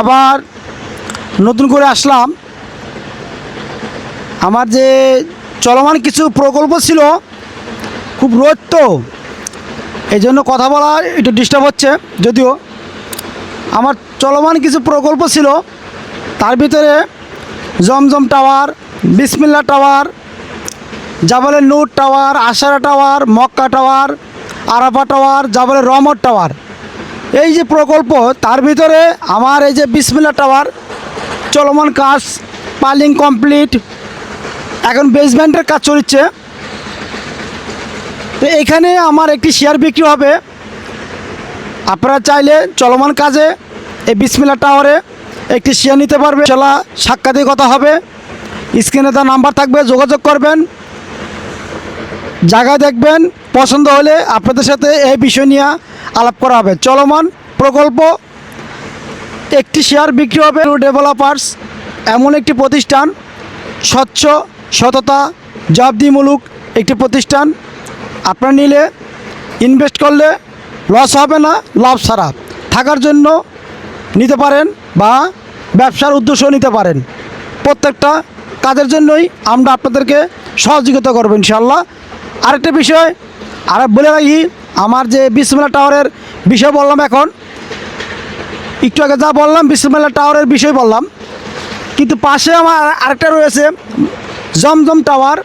আবার নতুন করে আসলাম। আমার যে চলমান কিছু প্রকল্প ছিল, খুব রোদ তো এই জন্য কথা বলা একটু ডিস্টার্ব হচ্ছে যদিও। আমার চলমান কিছু প্রকল্প ছিল, তার ভিতরে জমজম টাওয়ার, বিসমিল্লা tower, জাবালের Noor tower, Ashara tower, Mecca tower Arafa tower, জাবালের রহমত টাওয়ার। এই যে প্রকল্প, তার ভিতরে আমার এই যে বিসমিল্লা টাওয়ার, চলমান কাজ, পালিং কমপ্লিট, এখন বেসমেন্টের কাজ চলছে। তো এখানে আমার একটি শেয়ার বিক্রি হবে। আপনারা চাইলে চলমান কাজে এই বিসমিল্লা টাওয়ারে একটি শেয়ার নিতে পারবে চলা সাক্ষাতে কথা হবে। স্ক্রিনে তার নাম্বার থাকবে, যোগাযোগ করবেন। জায়গা দেখবেন, পছন্দ হলে আপনাদের সাথে এই বিষয় নিয়ে আলাপ করা হবে। চলমান প্রকল্প, একটি শেয়ার বিক্রি হবে ডেভেলপার্স এমন একটি প্রতিষ্ঠান, স্বচ্ছ, সততা জবাবদিমূলক একটি প্রতিষ্ঠান। আপনারা নিলে ইনভেস্ট করলে লস হবে না, লাভ ছাড়া। থাকার জন্য নিতে পারেন বা ব্যবসার উদ্দেশ্য নিতে পারেন। প্রত্যেকটা কাজের জন্যই আমরা আপনাদেরকে সহযোগিতা করব ইনশাল্লাহ আরেকটা বিষয় আর বলে রাখি আমার যে বিশ্বমেলা টাওয়ারের বিষয় বললাম এখন, একটু আগে যা বললাম বিশ্বমেলা টাওয়ারের বিষয় বললাম। কিন্তু পাশে আমার আরেকটা রয়েছে, জমজম টাওয়ার।